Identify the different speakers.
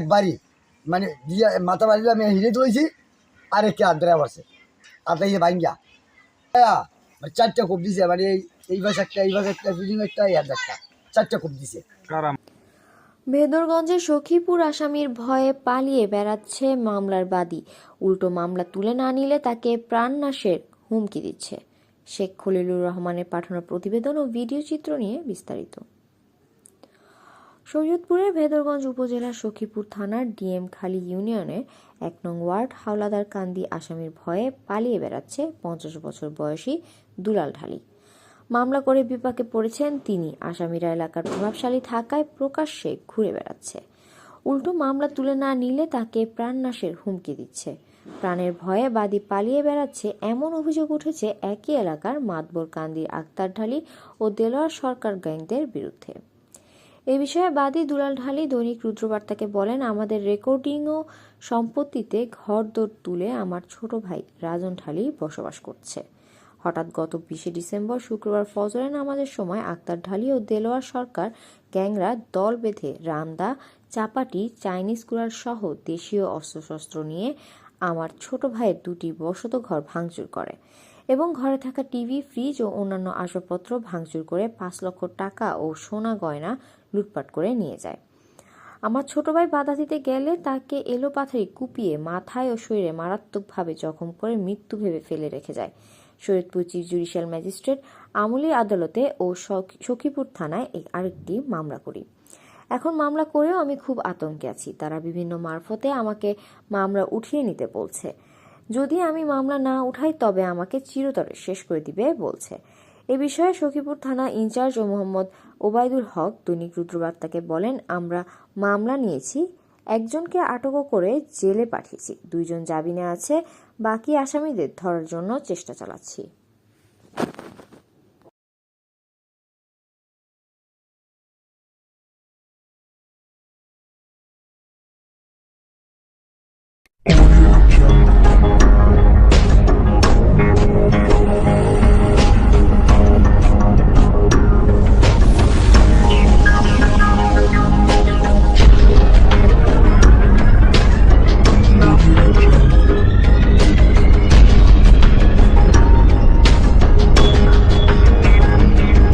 Speaker 1: বাড়ি। মানে দিয়ে মাথা বাড়িলে আমি হিরে ধরেছি, আর একটি আদ্রা পড়ছে আদ্রা ইয়ে ভাঙ্গা। মানে চারটা কোপ দিছে মানে এই এই পাশে একটা, এই পাশে একটা ফিলিং একটা, এই একটা। চারটা কোপ দিছে।
Speaker 2: কারা
Speaker 3: ভেদরগঞ্জের সখীপুর আসামির ভয়ে পালিয়ে বেড়াচ্ছে মামলার বাদী। উল্টো মামলা তুলে না নিলে তাকে প্রাণনাশের হুমকি দিচ্ছে। শেখ খলিলুর রহমানের পাঠানো প্রতিবেদন ও ভিডিও চিত্র নিয়ে বিস্তারিত। শরীয়তপুরের ভেদরগঞ্জ উপজেলার সখীপুর থানার ডিএম খালি ইউনিয়নের এক নং ওয়ার্ড হাওলাদার কান্দি আসামির ভয়ে পালিয়ে বেড়াচ্ছে পঞ্চাশ বছর বয়সী দুলাল ঢালি। মামলা করে বিপাকে পড়েছেন তিনি। আসামিরা এলাকার প্রভাবশালী থাকায় প্রকাশ্যে ঘুরে বেড়াচ্ছে। উল্টো মামলা তুলে না নিলে তাকে প্রাণনাশের হুমকি দিচ্ছে। প্রাণের ভয়ে বাদী পালিয়ে বেড়াচ্ছে এমন অভিযোগ উঠেছে একই এলাকার মাতবর কান্দির আক্তার ঢালি ও দেলোয়ার সরকার গ্যাংদের বিরুদ্ধে। এ বিষয়ে বাদী দুলাল ঢালি দৈনিক রুদ্রবার্তাকে বলেন, আমাদের রেকর্ডিং ও সম্পত্তিতে ঘর দৌড় তুলে আমার ছোট ভাই রাজন ঢালি বসবাস করছে। হঠাৎ গত বিশে ডিসেম্বর শুক্রবার ফজরে নামাজের সময় আক্তার ঢালি ও দেলোয়ার সরকার গ্যাংরা দল বেঁধে রামদা, চাপাটি, চাইনিজ কুড়াল সহ দেশীয় অস্ত্রশস্ত্র নিয়ে আমার ছোট ভাইয়ের দুটি বসত ঘর ভাঙচুর করে। এবং ঘরে থাকা টিভি, ফ্রিজ ও অন্যান্য আসবাবপত্র ভাঙচুর করে পাঁচ লক্ষ টাকা ও সোনা গয়না লুটপাট করে নিয়ে যায়। আমার ছোট ভাই বাধা দিতে গেলে তাকে এলো পাথারি কুপিয়ে মাথায় ও শরীরে মারাত্মকভাবে জখম করে মৃত্যু ভেবে ফেলে রেখে যায়। শরীয়তপুর চিফ জুডিশিয়াল ম্যাজিস্ট্রেট আমলি আদালতে ও সখ- সখীপুর থানায় এই আরেকটি মামলা করি। এখন মামলা করেও আমি খুব আতঙ্কে আছি। তারা বিভিন্ন মারফতে আমাকে মামলা উঠিয়ে নিতে বলছে। যদি আমি মামলা না উঠাই, তবে আমাকে চিরতরে শেষ করে দিবে, বলছে। এ বিষয়ে সখীপুর থানা ইনচার্জ ও মোহাম্মদ ওবায়দুল হক দৈনিক রুদ্রবার্তাকে বলেন, আমরা মামলা নিয়েছি, একজনকে আটকও করে জেলে পাঠিয়েছি। দুইজন জামিনে আছে, বাকি আসামিদের ধরার জন্য চেষ্টা চালাচ্ছি।